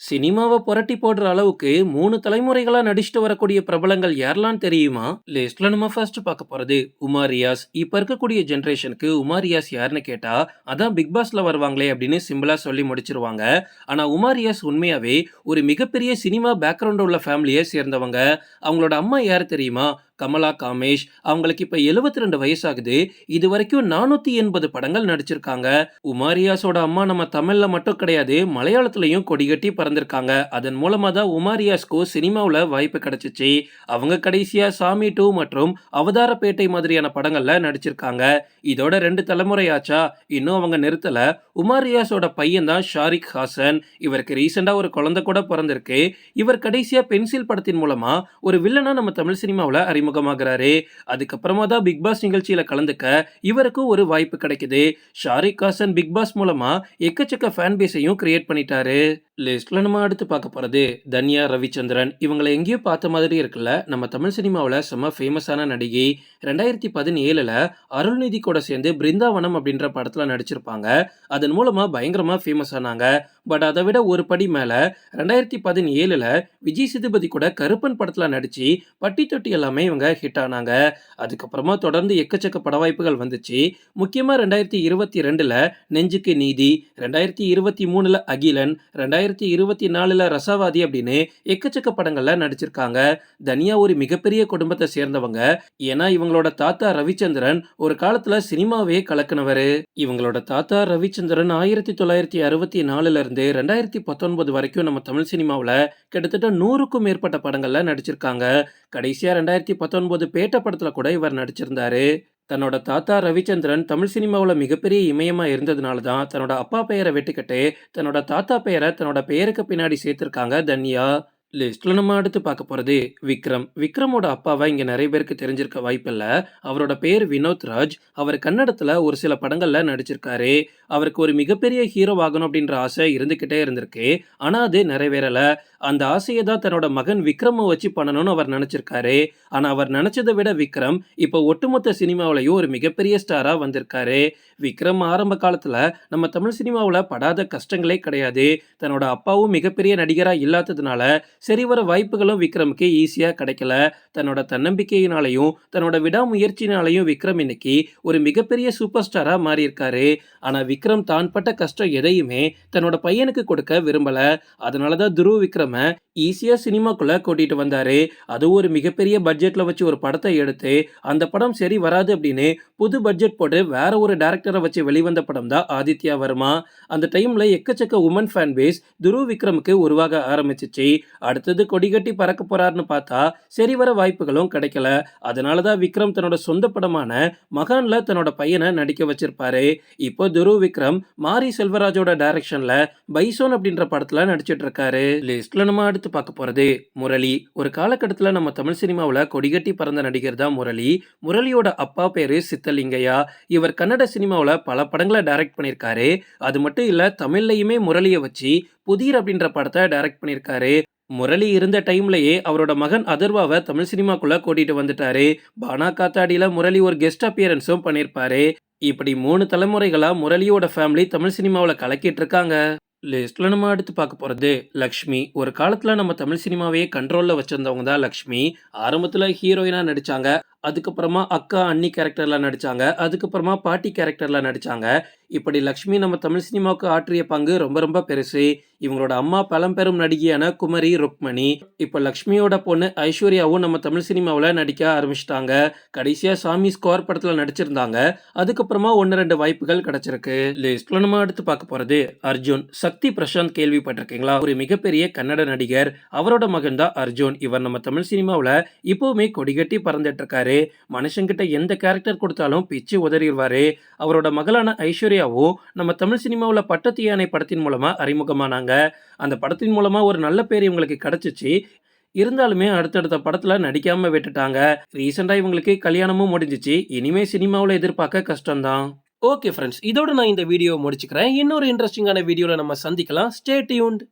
சினிமாவை புரட்டி போடுற அளவுக்கு மூணு தலைமுறைகளா நடிச்சுட்டு வரக்கூடிய பிரபலங்கள் யாரெல்லாம் தெரியுமா? லிஸ்ட்ல நம்ம ஃபர்ஸ்ட் பார்க்க போறது உமா ரியாஸ் இப்ப இருக்கக்கூடிய ஜென்ரேஷனுக்கு உமா ரியாஸ் யாருன்னு கேட்டா அதான் பிக் பாஸ்ல வருவாங்களே அப்படின்னு சிம்பிளா சொல்லி முடிச்சிருவாங்க. ஆனா உமா ரியாஸ் உண்மையாவே ஒரு மிகப்பெரிய சினிமா பேக்ரவுண்ட் உள்ள ஃபேமிலியை சேர்ந்தவங்க. அவங்களோட அம்மா யார் தெரியுமா? கமலா காமேஷ் அவங்களுக்கு இப்ப 72 ரெண்டு வயசாகுது. இது வரைக்கும் நானூத்தி எண்பது படங்கள் நடிச்சிருக்காங்க. உமாரியாஸோட அம்மா நம்ம தமிழ்ல மட்டும் கிடையாது மலையாளத்திலையும் கொடிகட்டி பறந்திருக்காங்க. அதன் மூலமா தான் உமாரியாஸ்க்கு சினிமாவில் வாய்ப்பு கிடைச்சிச்சு. அவங்க கடைசியா சாமி டூ மற்றும் அவதாரப்பேட்டை மாதிரியான படங்கள்ல நடிச்சிருக்காங்க. இதோட ரெண்டு தலைமுறையாச்சா? இன்னும் அவங்க நிறுத்தல. உமாரியாஸோட பையன் தான் ஷாரிக் ஹாசன். இவருக்கு ரீசெண்டா ஒரு குழந்தை கூட பிறந்திருக்கு. இவர் கடைசியா பென்சில் படத்தின் மூலமா ஒரு வில்லனா நம்ம தமிழ் சினிமாவில் அறிமுகமாகிறாரு. அதுக்கப்புறமா தான் பிக் பாஸ் நிகழ்ச்சியில கலந்துக்க இவருக்கும் ஒரு வாய்ப்பு கிடைக்குது. ஷாரிக் ஹாசன் பிக் பாஸ் மூலமா எக்கச்சக்க ஃபேன் பேஸையும் கிரியேட் பண்ணிட்டாரு. லிஸ்ட்ல நம்ம அடுத்து பார்க்க போறது தன்யா ரவிச்சந்திரன். இவங்களை எங்கேயோ பார்த்த மாதிரி இருக்குல்ல நம்ம தமிழ் சினிமாவில் செம்ம ஃபேமஸான நடிகை. ரெண்டாயிரத்தி பதினேழுல அருள்நிதி கூட சேர்ந்து பிருந்தாவனம் அப்படின்ற படத்துல நடிச்சிருப்பாங்க. அதன் மூலமா பயங்கரமா ஃபேமஸ் ஆனாங்க. பட் அதை விட ஒரு படி மேலே ரெண்டாயிரத்தி பதினேழுல விஜய் சேதுபதி கூட கருப்பன் படத்தில் நடித்து பட்டி தொட்டி எல்லாமே இவங்க ஹிட் ஆனாங்க. அதுக்கப்புறமா தொடர்ந்து எக்கச்சக்க பட வாய்ப்புகள் வந்துச்சு. முக்கியமாக ரெண்டாயிரத்தி இருபத்தி ரெண்டில் நெஞ்சுக்கு நீதி ரெண்டாயிரத்தி இருபத்தி மூணில் அகிலன் ரெண்டாயிரத்தி இருபத்தி நாலில் ரசவாதி அப்படின்னு எக்கச்சக்க படங்களில் நடிச்சிருக்காங்க. தனியா ஒரு மிகப்பெரிய குடும்பத்தை சேர்ந்தவங்க. ஏன்னா இவங்களோட தாத்தா ரவிச்சந்திரன் ஒரு காலத்தில் சினிமாவே கலக்குனவர். இவங்களோட தாத்தா ரவிச்சந்திரன் ஆயிரத்தி தொள்ளாயிரத்தி அறுபத்தி நாலுல இருந்து ரெண்டாயிரத்தி பத்தொன்பது வரைக்கும் நம்ம தமிழ் சினிமாவில் கிட்டத்தட்ட நூறுக்கும் மேற்பட்ட படங்களில் நடிச்சிருக்காங்க. கடைசியாக ரெண்டாயிரத்தி பத்தொன்பது பேட்ட படத்தில் கூட இவர் நடிச்சிருந்தாரு. தன்னோட தாத்தா ரவிச்சந்திரன் தமிழ் சினிமாவில் மிகப்பெரிய இமயமாக இருந்ததுனால தான் தன்னோட அப்பா பெயரை வெட்டிக்கிட்டு தன்னோட தாத்தா பெயரை தன்னோட பெயருக்கு பின்னாடி சேர்த்துருக்காங்க தன்யா. லிஸ்ட்ல நம்ம அடுத்து பார்க்க போறது விக்ரம். விக்ரமோட அப்பாவை இங்க நிறைய பேருக்கு தெரிஞ்சிருக்க வாய்ப்பில்லை. அவரோட பேர் வினோத் ராஜ். அவர் கன்னடத்துல ஒரு சில படங்கள்ல நடிச்சிருக்காரு. அவருக்கு ஒரு மிகப்பெரிய ஹீரோ ஆகணும் அப்படின்ற ஆசை இருந்துகிட்டே இருந்திருக்கு. ஆனா அது நிறைவேறல. அந்த ஆசையை தான் தன்னோட மகன் விக்ரமை வச்சு பண்ணணும்னு அவர் நினைச்சிருக்காரு. ஆனா அவர் நினைச்சதை விட விக்ரம் இப்போ ஒட்டுமொத்த சினிமாவிலையும் ஒரு மிகப்பெரிய ஸ்டாரா வந்திருக்காரு. விக்ரம் ஆரம்ப காலத்துல நம்ம தமிழ் சினிமாவில் படாத கஷ்டங்களே கிடையாது. தன்னோட அப்பாவும் மிகப்பெரிய நடிகரா இல்லாததுனால சரி வர வாய்ப்புகளும் விக்ரமுக்கு ஈஸியாக கிடைக்கல. தன்னோட தன்னம்பிக்கையினாலையும் தன்னோட விடாமுயற்சினாலையும் விக்ரம் இன்னைக்கு ஒரு மிகப்பெரிய சூப்பர் ஸ்டாராக மாறியிருக்காரு. ஆனால் விக்ரம் தான் பட்ட கஷ்டம் எதையுமே தன்னோட பையனுக்கு கொடுக்க விரும்பல. அதனாலதான் துருவ் விக்ரம ஈஸியாக சினிமாக்குள்ளே கூட்டிகிட்டு வந்தார். அதுவும் ஒரு மிகப்பெரிய பட்ஜெட்டில் வச்சு ஒரு படத்தை எடுத்து அந்த படம் சரி வராது அப்படின்னு புது பட்ஜெட் போட்டு வேற ஒரு டேரக்டரை வச்சு வெளிவந்த படம் தான் ஆதித்யா வர்மா. அந்த டைம்ல எக்கச்சக்க உமன் ஃபேன் பேஸ் துருவ் விக்ரமுக்கு உருவாக ஆரம்பிச்சிச்சு. அடுத்தது கொடிகட்டி பறக்க போறாருன்னு பார்த்தா சரி வர வாய்ப்புகளும் கிடைக்கல. அதனால தான் விக்ரம் தன்னோட சொந்த படமான மகான்ல தன்னோட பையனை நடிக்க வச்சிருப்பாரு. இப்போ துரு விக்ரம் மாரி செல்வராஜோட டைரக்ஷன்ல பைசோன் அப்படின்ற படத்துல நடிச்சிட்டு இருக்காரு. லிஸ்ட்ல நம்ம அடுத்து பார்க்க போறது முரளி. ஒரு காலகட்டத்தில் நம்ம தமிழ் சினிமாவில் கொடிகட்டி பறந்த நடிகர் தான் முரளி. முரளியோட அப்பா பேரு சித்தலிங்கையா இவர் கன்னட சினிமாவில் பல படங்களை டைரக்ட் பண்ணியிருக்காரு. அது மட்டும் இல்லை தமிழ்லையுமே முரளியை வச்சு புதிர் அப்படின்ற படத்தை டைரக்ட் பண்ணியிருக்காரு. முரளி இருந்த டைம்லயே அவரோட மகன் அதர்வாவை தமிழ் சினிமாக்குள்ள கூட்டிட்டு வந்துட்டாரு. பானா காத்தாடியில முரளி ஒரு கெஸ்ட் அப்பியரன்ஸும் பண்ணியிருப்பாரு இப்படி மூணு தலைமுறைகளா முரளியோட ஃபேமிலி தமிழ் சினிமாவில் கலக்கிட்டு இருக்காங்க. லிஸ்ட்ல நம்ம அடுத்து பார்க்க போறது லக்ஷ்மி. ஒரு காலத்துல நம்ம தமிழ் சினிமாவையே கண்ட்ரோல்ல வச்சிருந்தவங்க தான் லக்ஷ்மி. ஆரம்பத்துல ஹீரோயினா நடிச்சாங்க. அதுக்கப்புறமா அக்கா அண்ணி கேரக்டர்லாம் நடிச்சாங்க. அதுக்கப்புறமா பாட்டி கேரக்டர்ல நடிச்சாங்க. இப்படி லக்ஷ்மி நம்ம தமிழ் சினிமாவுக்கு ஆற்றிய பங்கு ரொம்ப ரொம்ப பெருசு. இவங்களோட அம்மா பழம்பெரும் நடிகையான குமரி ருக்மணி. இப்போ லக்ஷ்மியோட பொண்ணு ஐஸ்வர்யாவும் நம்ம தமிழ் சினிமாவில் நடிக்க ஆரம்பிச்சிட்டாங்க. கடைசியாக சாமி ஸ்கோர் படத்தில் நடிச்சிருந்தாங்க. அதுக்கப்புறமா ஒன்று ரெண்டு வாய்ப்புகள் கிடைச்சிருக்கு. லிஸ்ட்ல நம்ம அடுத்து பார்க்க போகிறது அர்ஜுன். சக்தி பிரசாந்த் கேள்விப்பட்டிருக்கீங்களா? ஒரு மிகப்பெரிய கன்னட நடிகர். அவரோட மகன் தான் அர்ஜுன். இவர் நம்ம தமிழ் சினிமாவில் இப்போவுமே கொடிகட்டி பறந்துட்டு இருக்காரு. மனுஷங்கிட்ட எந்த கேரக்டர் கொடுத்தாலும் பிச்சு உதறிடுவாரு. அவரோட மகளான ஐஸ்வர்யா சூர்யாவும் நம்ம தமிழ் சினிமாவில் பட்டத்து யானை படத்தின் மூலமாக அறிமுகமானாங்க. அந்த படத்தின் மூலமாக ஒரு நல்ல பேர் இவங்களுக்கு கிடச்சிச்சு. இருந்தாலுமே அடுத்தடுத்த படத்தில் நடிக்காமல் விட்டுட்டாங்க. ரீசெண்டாக இவங்களுக்கு கல்யாணமும் முடிஞ்சிச்சு. இனிமே சினிமாவில் எதிர்பார்க்க கஷ்டம்தான். ஓகே ஃப்ரெண்ட்ஸ் இதோட நான் இந்த வீடியோ முடிச்சுக்கிறேன். இன்னொரு இன்ட்ரெஸ்டிங்கான வீடியோவில் நம்ம சந்திக்கலாம். Stay tuned